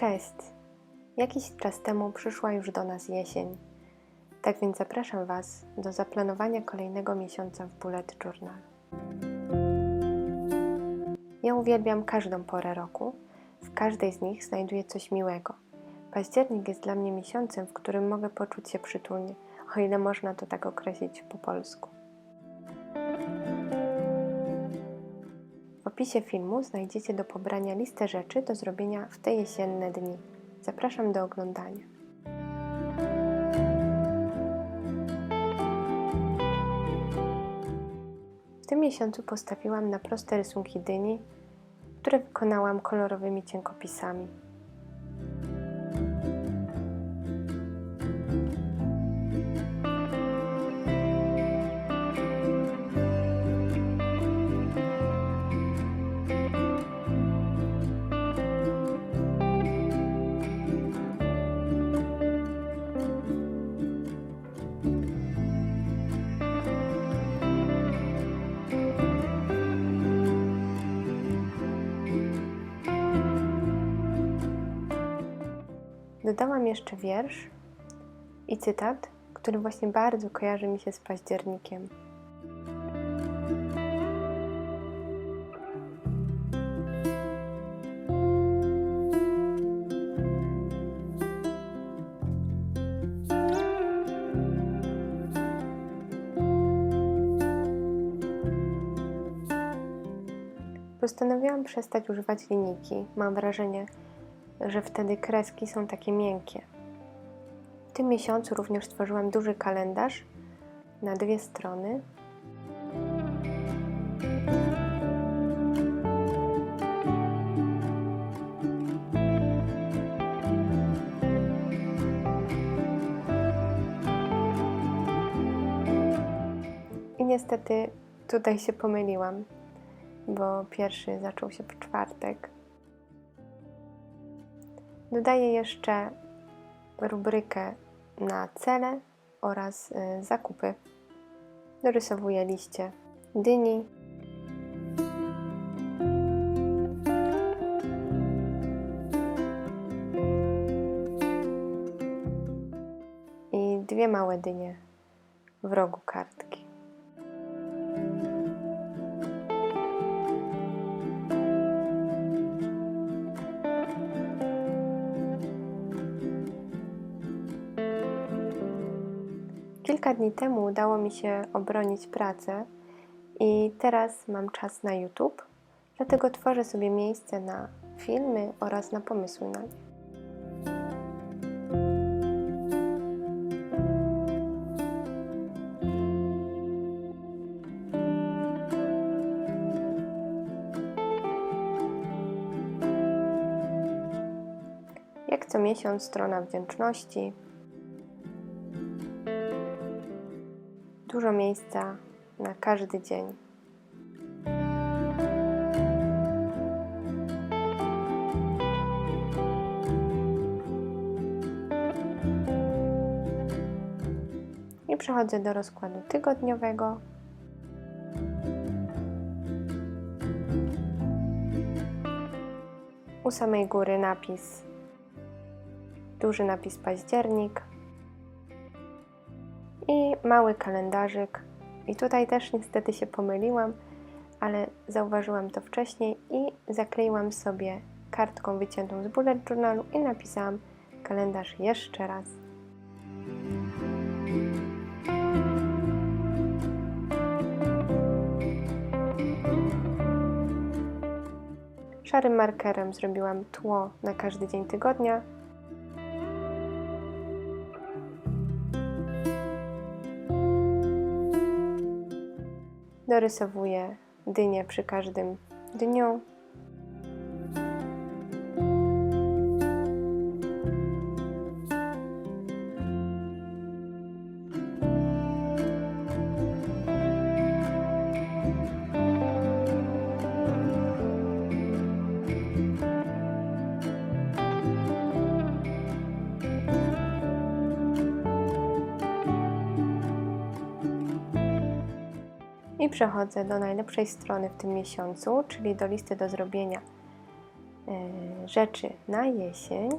Cześć! Jakiś czas temu przyszła już do nas jesień. Tak więc zapraszam Was do zaplanowania kolejnego miesiąca w Bullet Journal. Ja uwielbiam każdą porę roku. W każdej z nich znajduję coś miłego. Październik jest dla mnie miesiącem, w którym mogę poczuć się przytulnie, o ile można to tak określić po polsku. Opisie filmu znajdziecie do pobrania listę rzeczy do zrobienia w te jesienne dni. Zapraszam do oglądania. W tym miesiącu postawiłam na proste rysunki dyni, które wykonałam kolorowymi cienkopisami. Dodałam jeszcze wiersz i cytat, który właśnie bardzo kojarzy mi się z październikiem. Postanowiłam przestać używać linijki. Mam wrażenie, że wtedy kreski są takie miękkie. W tym miesiącu również stworzyłam duży kalendarz na dwie strony. I niestety tutaj się pomyliłam, bo pierwszy zaczął się w czwartek, Dodaję jeszcze rubrykę na cele oraz y, zakupy. Dorysowuję liście dyni. I dwie małe dynie w rogu kartki. Kilka dni temu udało mi się obronić pracę i teraz mam czas na YouTube, dlatego tworzę sobie miejsce na filmy oraz na pomysły na nie. Jak co miesiąc strona wdzięczności, dużo miejsca na każdy dzień. I przechodzę do rozkładu tygodniowego. U samej góry napis, duży napis październik i mały kalendarzyk. I tutaj też niestety się pomyliłam, ale zauważyłam to wcześniej i zakleiłam sobie kartką wyciętą z bullet journalu i napisałam kalendarz jeszcze raz. Szarym markerem zrobiłam tło na każdy dzień tygodnia dorysowuję dynię przy każdym dniu. I przechodzę do najlepszej strony w tym miesiącu, czyli do listy do zrobienia y, rzeczy na jesień.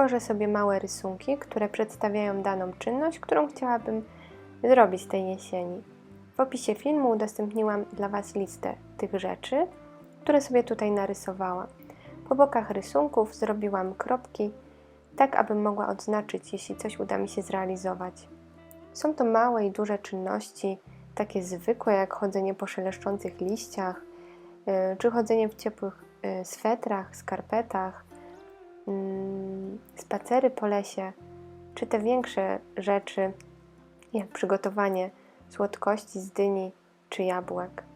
Tworzę sobie małe rysunki, które przedstawiają daną czynność, którą chciałabym zrobić tej jesieni. W opisie filmu udostępniłam dla Was listę tych rzeczy, które sobie tutaj narysowałam. Po bokach rysunków zrobiłam kropki, tak abym mogła odznaczyć, jeśli coś uda mi się zrealizować. Są to małe i duże czynności, takie zwykłe jak chodzenie po szeleszczących liściach, yy, czy chodzenie w ciepłych yy, swetrach, skarpetach, mm, spacery po lesie, czy te większe rzeczy, jak przygotowanie słodkości z dyni czy jabłek.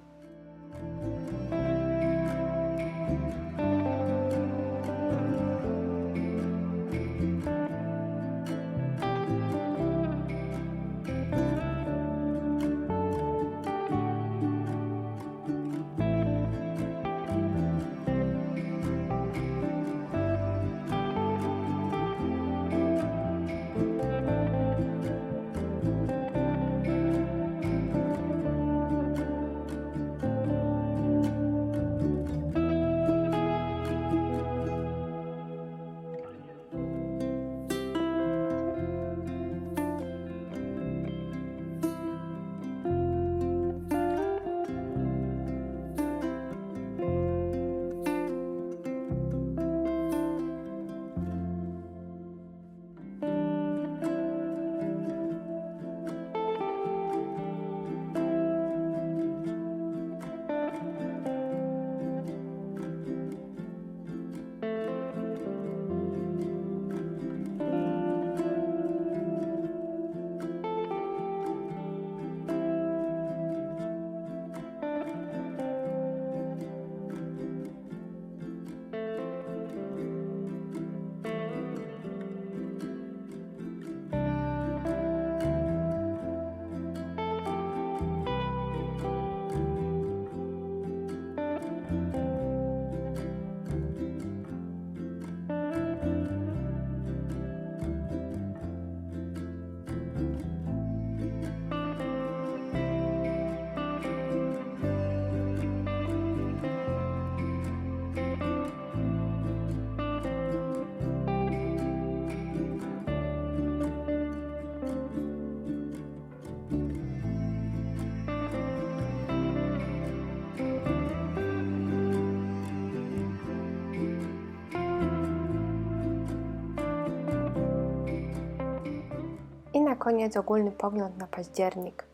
Koniec ogólny pogląd na październik.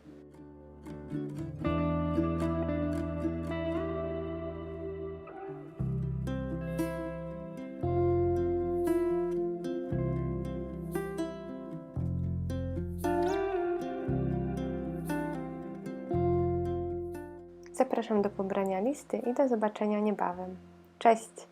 Zapraszam do pobrania listy i do zobaczenia niebawem. Cześć!